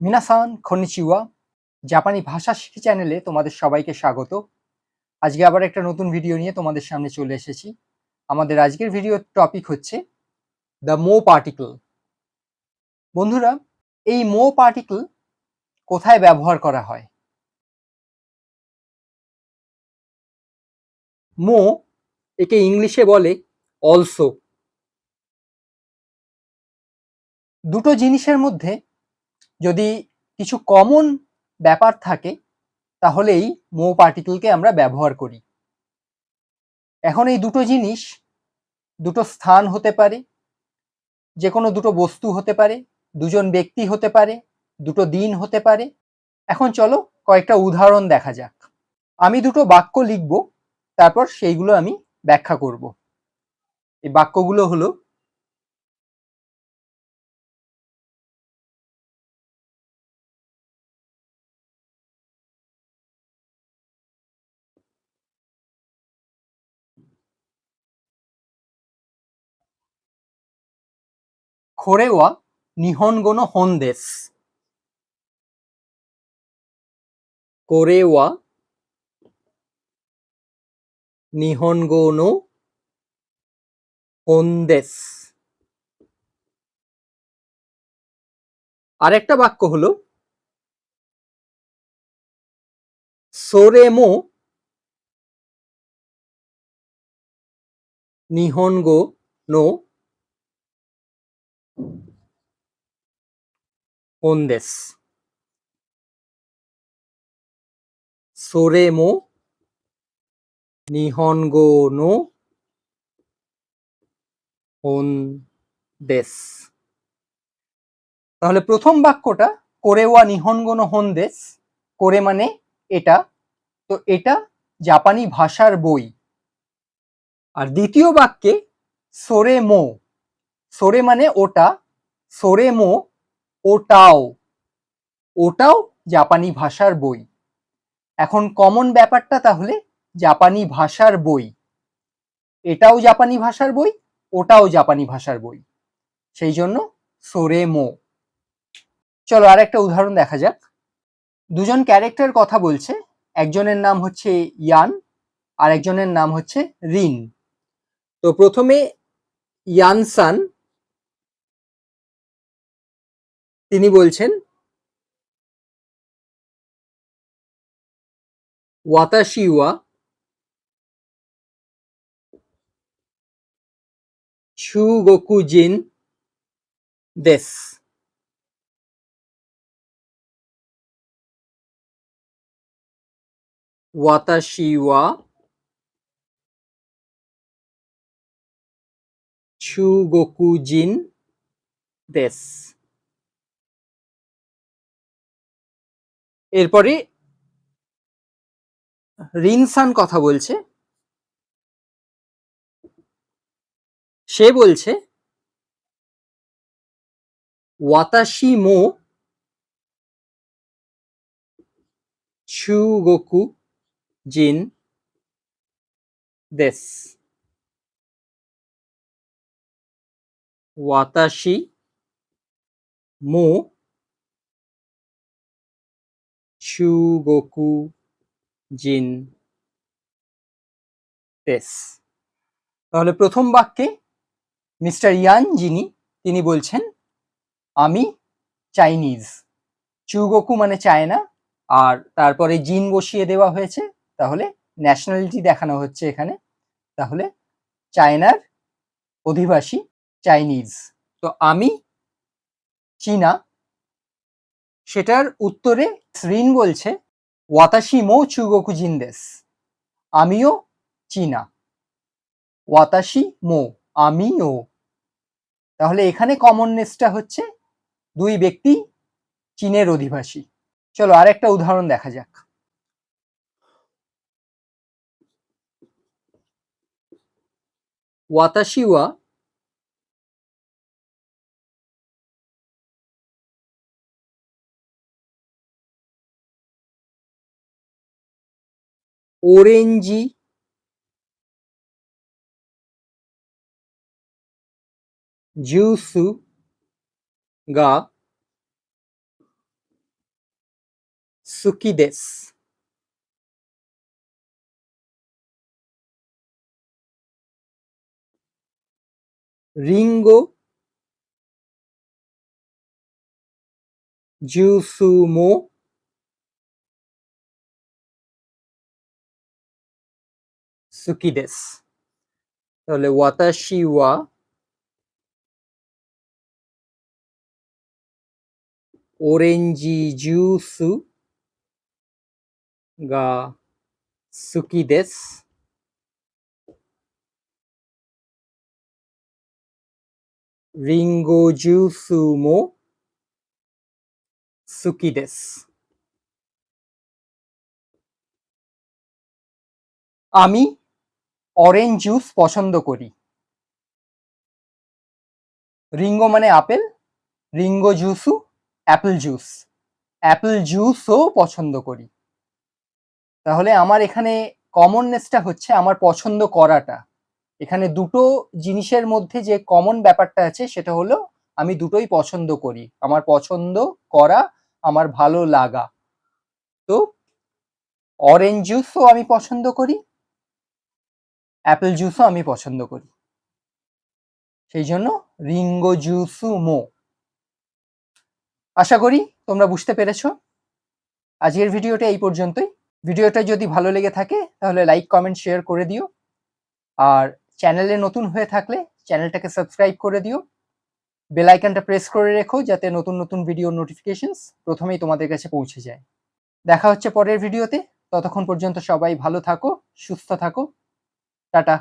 মিনাসান, খনিচিওয়া, জাপানি ভাষা শিখি চ্যানেলে তোমাদের সবাইকে স্বাগত। আজকে আবার একটা নতুন ভিডিও নিয়ে তোমাদের সামনে চলে এসেছি। আমাদের আজকের ভিডিওর টপিক হচ্ছে দ্য মো পার্টিকল বন্ধুরা, এই মো পার্টিকল কোথায় ব্যবহার করা হয়? মো একে ইংলিশে বলে অলসো দুটো জিনিসের মধ্যে যদি কিছু কমন ব্যাপার থাকে, তাহলেই মো পার্টিকেলকে আমরা ব্যবহার করি। এখন এই দুটো জিনিস, দুটো স্থান হতে পারে যে কোনো দুটো বস্তু হতে পারে, দুজন ব্যক্তি হতে পারে, দুটো দিন হতে পারে। এখন চলো কয়েকটা উদাহরণ দেখা যাক। আমি দুটো বাক্য লিখব, তারপর সেইগুলো আমি ব্যাখ্যা করব। এই বাক্যগুলো হলো খোরেওয়া নিহনগো নো হন দেস কোরেওয়া নিহনগো নো হন দেস আরেকটা বাক্য হলো সোরেমো নিহনগো নো 本です。それも কোন দেশ সোরেমো নিহনগো নো কোন দেশ প্রথম বাক্যটা কোরেওয়া নিহনগোনো হন দেশ করে মানে এটা, তো এটা জাপানি ভাষার বই। আর দ্বিতীয় বাক্যে সোরে মো সোরে মানে ওটা, সোরে মো, ওটাও। ওটাও জাপানি ভাষার বই। এখন কমন ব্যাপারটা তাহলে জাপানি ভাষার বই। এটাও জাপানি ভাষার বই, ওটাও জাপানি ভাষার বই। সেই জন্য সোরে মো। চলো আর একটা উদাহরণ দেখা যাক। দুজন ক্যারেক্টার কথা বলছে। একজনের নাম হচ্ছে ইয়ান আর একজনের নাম হচ্ছে রিন। তো প্রথমে ইয়ানসান তিনি বলছেন ওয়াতাশিওয়া ওয়া ছুগোকু জিন দেস। ওয়াতাশিওয়া ওয়া ছুগোকু জিন দেস। এরপরে রিনসান কথা বলছে। সে বলছে ওয়াতাশি মো ছুগোকু জিন দেস। ওয়াতাশি মো ছুগোকু জিন দেস তাহলে প্রথম বাক্যে মিস্টার ইয়ান যিনি, তিনি বলছেন, আমি চাইনিজ। চুগোকু মানে চায়না, আর তারপরে জিন বসিয়ে দেওয়া হয়েছে, তাহলে ন্যাশনালিটি দেখানো হচ্ছে এখানে। তাহলে চায়নার অধিবাসী চাইনিজ। তো আমি চীনা সেটার উত্তরে শ্রিন বলছে, ওয়াতাশি মো চুগোকু জিন্দেস আমিও চীনা। ওয়াতাশি মো, আমিও। তাহলে এখানে কমননেসটা হচ্ছে দুই ব্যক্তি চীনের অধিবাসী। চলো আর একটা উদাহরণ দেখা যাক। オレンジ？ジュース？が好きです。リンゴ？ジュースもরিঙ্গো জুসুমো সুকি দেস তাহলে ওয়াতাশি ওয়া ওরেঞ্জি জুসু গা সুকি দেস রিঙ্গো জুসুমো সুকি দেস আমি অরেঞ্জ জুস পছন্দ করি। রিঙ্গো মানে আপেল রিঙ্গো জুসু অ্যাপেল জুস অ্যাপেল জুসও পছন্দ করি। তাহলে আমার এখানে কমননেসটা হচ্ছে আমার পছন্দ করাটা। এখানে দুটো জিনিসের মধ্যে যে কমন ব্যাপারটা আছে সেটা হলো আমি দুটোই পছন্দ করি। আমার পছন্দ করা, আমার ভালো লাগা। তো অরেঞ্জ জুসও আমি পছন্দ করি। অ্যাপেল জুসও আমি পছন্দ করি। সেই জন্য রিঙ্গো জুসু মো। আশা করি তোমরা বুঝতে পেরেছ। আজকের ভিডিওটা এই পর্যন্তই। ভিডিওটা যদি ভালো লেগে থাকে, তাহলে লাইক, কমেন্ট, শেয়ার করে দিও। আর চ্যানেলে নতুন হয়ে থাকলে চ্যানেলটাকে সাবস্ক্রাইব করে দিও। বেল আইকনটা প্রেস করে রেখো যাতে নতুন নতুন ভিডিও নোটিফিকেশনস প্রথমেই তোমাদের কাছে পৌঁছে যায়। দেখা হচ্ছে পরের ভিডিওতে। ততক্ষণ পর্যন্ত সবাই ভালো থাকো, সুস্থ থাকো। টাটা